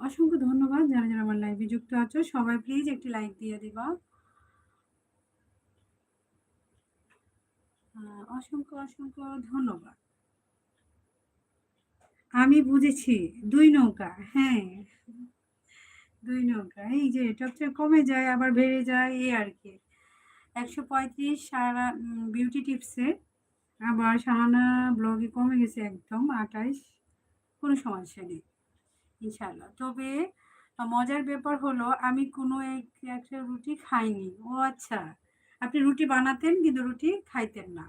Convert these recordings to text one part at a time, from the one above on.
অসংখ্য ধন্যবাদ যারা, যারা আমার লাইভে যুক্ত আছো সবাই প্লিজ একটি লাইক দিয়ে দিবা। অসংখ্য, অসংখ্য ধন্যবাদ। আমি বুঝেছি দুই নৌকা। হ্যাঁ। দুই নৌকা। এই যে এটা কমে যায় আবার বেড়ে যায় এই আর কি একশো পঁয়ত্রিশ সারা বিউটি টিপসে আবার সাহানা ব্লগে কমে গেছে একদম ২৮ কোনো সমস্যা নেই। ইনশাআল্লাহ। তবে মজার ব্যাপার হলো আমি কোনো এক, একটা রুটি খাইনি। ও আচ্ছা। আপনি রুটি বানাতেন কিন্তু রুটি খাইতেন না।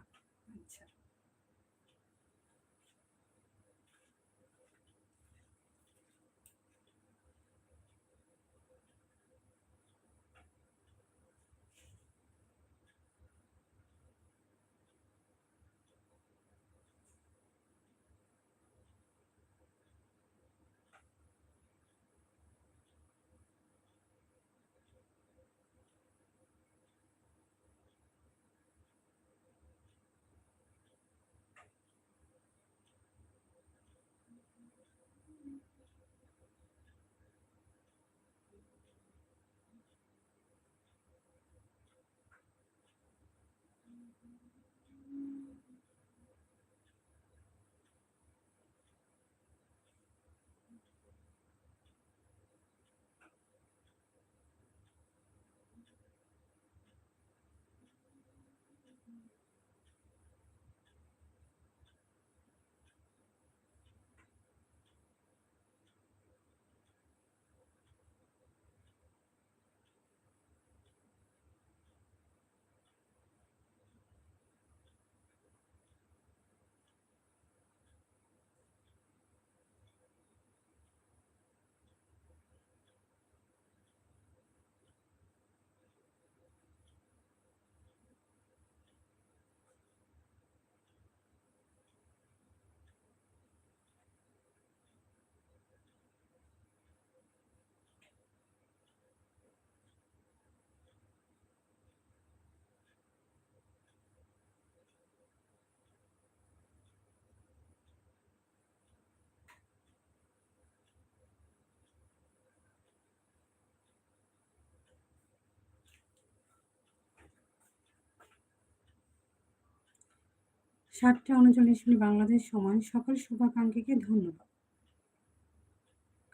সাতটা ৩৯ মিনিট বাংলাদেশ সময় সকল শুভাকাঙ্ক্ষীকে ধন্যবাদ।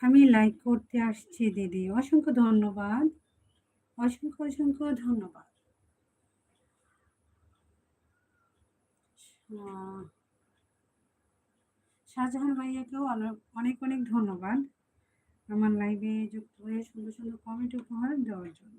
আমি লাইক করতে আসছি দিদি। অসংখ্য ধন্যবাদ। অসংখ্য, অসংখ্য ধন্যবাদ। শাহজাহান ভাইয়াকেও অনেক, অনেক ধন্যবাদ। আমার লাইভে যুক্ত হয়ে সুন্দর, সুন্দর কমেন্ট উপহার দেওয়ার জন্য।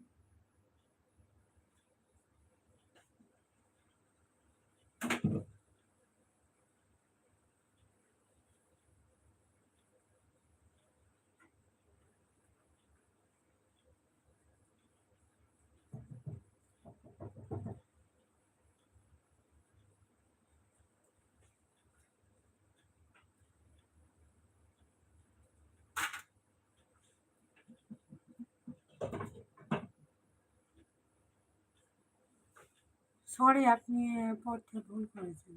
সরি আপনি পড়তে ভুল করেছেন।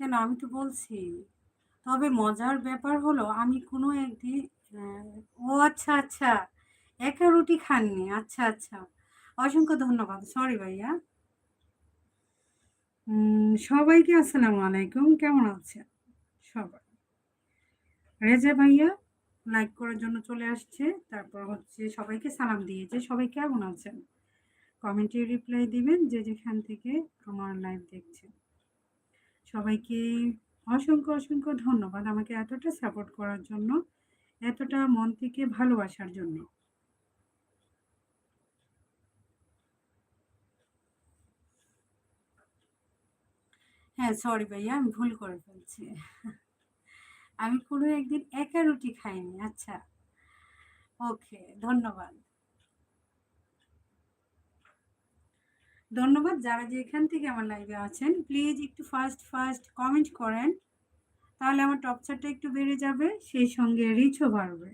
কেন আমি তো বলছি। তবে মজার ব্যাপার হলো আমি কোনো একদিন ও আচ্ছা, আচ্ছা। একা রুটি খাননি। আচ্ছা, আচ্ছা। অসংখ্য ধন্যবাদ। সরি ভাইয়া। সবাইকে আসসালামু আলাইকুম। কেমন আছেন সবাই? রেজা ভাইয়া লাইক করার জন্য চলে আসছে। তারপর হচ্ছে সবাইকে সালাম দিয়েছে। সবাই কেমন আছেন? কমেন্টে রিপ্লাই দিবেন যে যেখান থেকে আমার লাইভ দেখছেন। সবাইকে অসংখ্য, অসংখ্য ধন্যবাদ আমাকে এতটা সাপোর্ট করার জন্য, এতটা মন থেকে ভালোবাসার জন্য। হ্যাঁ, সরি ভাইয়া আমি ভুল করে ফেলছি। আমি কোনো একদিন একা রুটি খাইনি। আচ্ছা। ওকে, ধন্যবাদ। ধন্যবাদ যারা যে এখান থেকে আমার লাইভে আছেন প্লিজ একটু ফার্স্ট, ফার্স্ট কমেন্ট করেন। তাহলে আমার টপচারটা একটু বেড়ে যাবে। সেই সঙ্গে রিচও বাড়বে।